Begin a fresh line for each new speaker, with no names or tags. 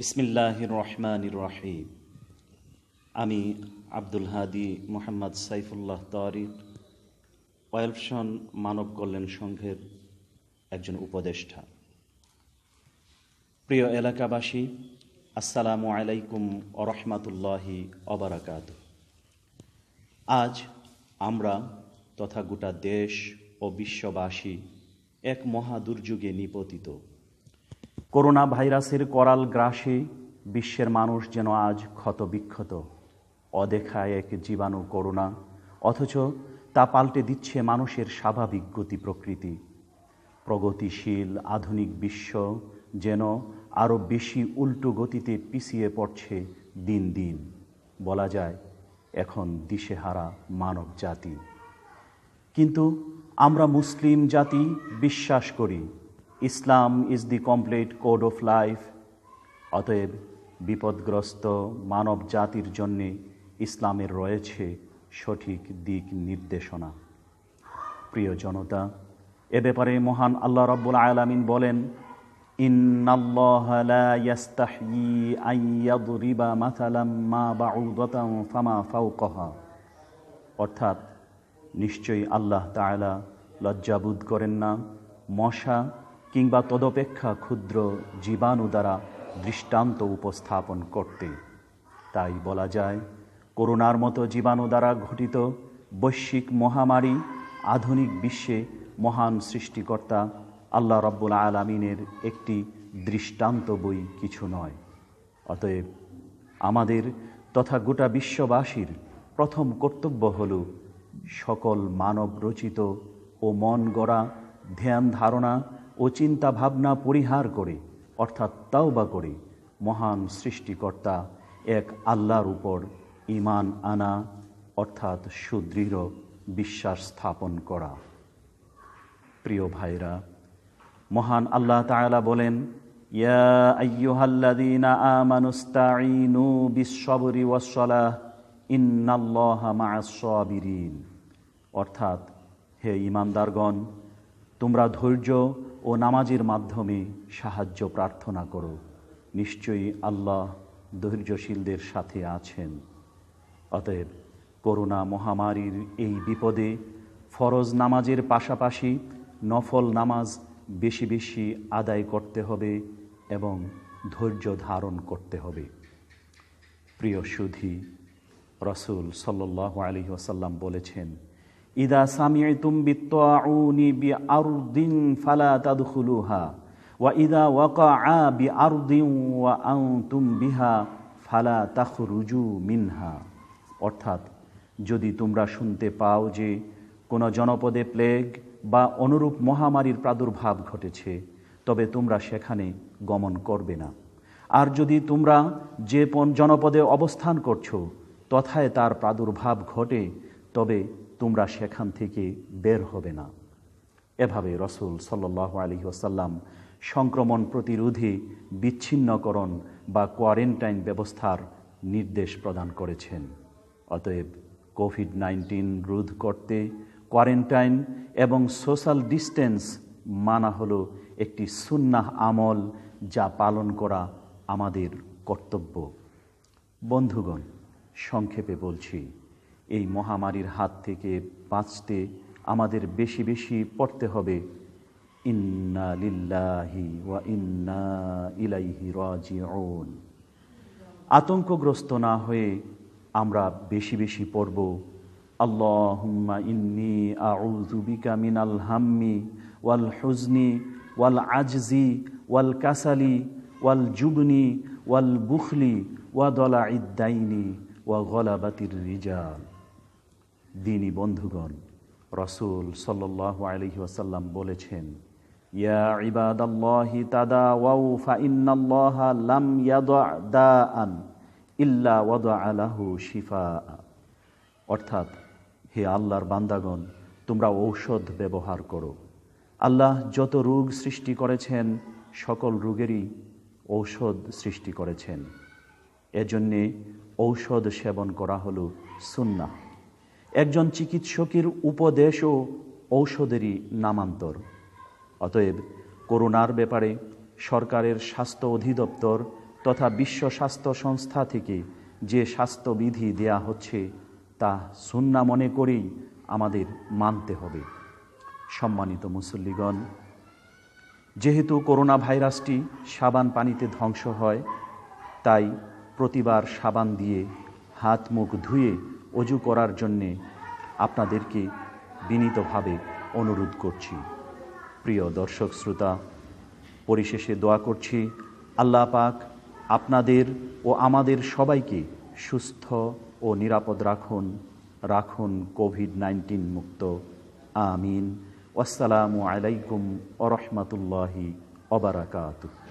বিসমিল্লাহ রহমান রহিম আমি আব্দুল হাদি মোহাম্মদ সাইফুল্লাহ তারিক ওয়েলফশন মানব কল্যাণ সংঘের একজন উপদেষ্টা। প্রিয় এলাকাবাসী, আসসালামু আলাইকুম ওরহমাতুল্লাহি অবরাকাত আজ আমরা তথা গোটা দেশ ও বিশ্ববাসী এক মহা দুর্যোগে নিপতিত। করোনা ভাইরাসের করাল গ্রাসে বিশ্বের মানুষ যেন আজ ক্ষতবিক্ষত অদেখা এক জীবাণু করোনা, অথচ তা পাল্টে দিচ্ছে মানুষের স্বাভাবিক গতি প্রকৃতি। প্রগতিশীল আধুনিক বিশ্ব যেন আরও বেশি উল্টো গতিতে পিছিয়ে পড়ছে দিন দিন, বলা যায় এখন দিশেহারা মানব জাতি। কিন্তু আমরা মুসলিম জাতি বিশ্বাস করি Islam is the complete code of life অতএব বিপদগ্রস্ত মানব জাতির জন্যে ইসলামের রয়েছে সঠিক দিক নির্দেশনা। প্রিয় জনতা, এ ব্যাপারে মহান আল্লাহ রব্বুল আলামিন বলেন অর্থাৎ নিশ্চয়ই আল্লাহ তাআলা লজ্জাবোধ করেন না, মশা কিংবা তদপেক্ষা ক্ষুদ্র জীবাণু দ্বারা দৃষ্টান্ত উপস্থাপন করতে। তাই বলা যায়, করোনার মতো জীবাণু দ্বারা ঘটিত বৈশ্বিক মহামারী আধুনিক বিশ্বে মহান সৃষ্টিকর্তা আল্লাহ রব্বুল আলমিনের একটি দৃষ্টান্ত বই কিছু নয়। অতএব আমাদের তথা গোটা বিশ্ববাসীর প্রথম কর্তব্য হল সকল মানব রচিত ও মন গড়া ধ্যান ধারণা ও চিন্তা ভাবনা পরিহার করে, অর্থাৎ তাওবা করে, মহান সৃষ্টিকর্তা, এক আল্লাহর উপর ইমান আনা, অর্থাৎ সুদৃঢ় বিশ্বাস স্থাপন করা। প্রিয় ভাইরা, মহান আল্লাহ তাআলা বলেন অর্থাৎ, হে ইমানদারগণ তোমরা ধৈর্য ও নামাজের মাধ্যমে সাহায্য প্রার্থনা করো। নিশ্চয়ই আল্লাহ ধৈর্যশীলদের সাথে আছেন। অতএব করোনা মহামারীর এই বিপদে ফরজ নামাজের পাশাপাশি নফল নামাজ বেশি বেশি আদায় করতে হবে এবং ধৈর্য ধারণ করতে হবে। প্রিয় সুধী, রসুল সাল্লাহ আলী ওসাল্লাম বলেছেন ইদা সামিয়তুম বিত্তাউনি বি আরদিন ফালা ওয়া ওয়াকা বি আরদিন ওয়া আনতুম বিহা ফালা মিনহা। অর্থাৎ, যদি তোমরা শুনতে পাও যে কোনো জনপদে প্লেগ বা অনুরূপ মহামারীর প্রাদুর্ভাব ঘটেছে, তবে তোমরা সেখানে গমন করবে না। আর যদি তোমরা যে জনপদে অবস্থান করছ, তথায় তার প্রাদুর্ভাব ঘটে, তবে তোমরা সেখান থেকে বের হবে না। এভাবে রসুল সাল্লাহ আলী ওসাল্লাম সংক্রমণ প্রতিরোধে, বিচ্ছিন্নকরণ বা কোয়ারেন্টাইন ব্যবস্থার নির্দেশ প্রদান করেছেন। অতএব কোভিড নাইন্টিন রোধ করতে কোয়ারেন্টাইন এবং সোশ্যাল ডিস্টেন্স মানা হলো একটি সুন্নাহ আমল যা পালন করা আমাদের কর্তব্য। বন্ধুগণ, সংক্ষেপে বলছি এই মহামারীর হাত থেকে বাঁচতে আমাদের বেশি বেশি পড়তে হবে। ইন্না লিল্লাহি ওয়া ইন্না ইলাইহি রাজিউন। আতঙ্কগ্রস্ত না হয়ে আমরা বেশি বেশি পড়ব। আল্লাহুম্মা ইন্নি আউযু বিকা মিনাল হাম্মি ওয়াল হুজনি ওয়াল আজজি ওয়াল কাসালি ওয়াল জুবনি ওয়াল বুখলি ওয়া দলা ইদ্দাইনি ওয়া গলাবাতির রিজাল। দিনী বন্ধুগণ, রসুল ওয়াসাল্লাম বলেছেন, ইয়া শিফা অর্থাৎ, হে আল্লাহর বান্দাগণ, তোমরা ঔষধ ব্যবহার করো। আল্লাহ যত রোগ সৃষ্টি করেছেন, সকল রোগেরই ঔষধ সৃষ্টি করেছেন। এজন্যে ঔষধ সেবন করা হলো সুন্না একজন চিকিৎসকের উপদেশও ঔষধেরই নামান্তর। অতএব করোনার ব্যাপারে সরকারের স্বাস্থ্য অধিদপ্তর তথা বিশ্ব স্বাস্থ্য সংস্থা থেকে যে স্বাস্থ্যবিধি দেয়া হচ্ছে, তা সুন্না মনে করেই আমাদের মানতে হবে। সম্মানিত মুসল্লিগণ, যেহেতু করোনা ভাইরাসটি সাবান পানিতে ধ্বংস হয়, তাই প্রতিবার সাবান দিয়ে হাত মুখ ধুয়ে অজু করার জন্যে আপনাদেরকে বিনীতভাবে অনুরোধ করছি। প্রিয় দর্শক শ্রোতা, পরিশেষে দোয়া করছি, আল্লাহ পাক আপনাদের ও আমাদের সবাইকে সুস্থ ও নিরাপদ রাখুন রাখুন কোভিড নাইন্টিন মুক্ত। আমিন। আসসালামু আলাইকুম ওরহমতুল্লাহি অবরাকাতুহ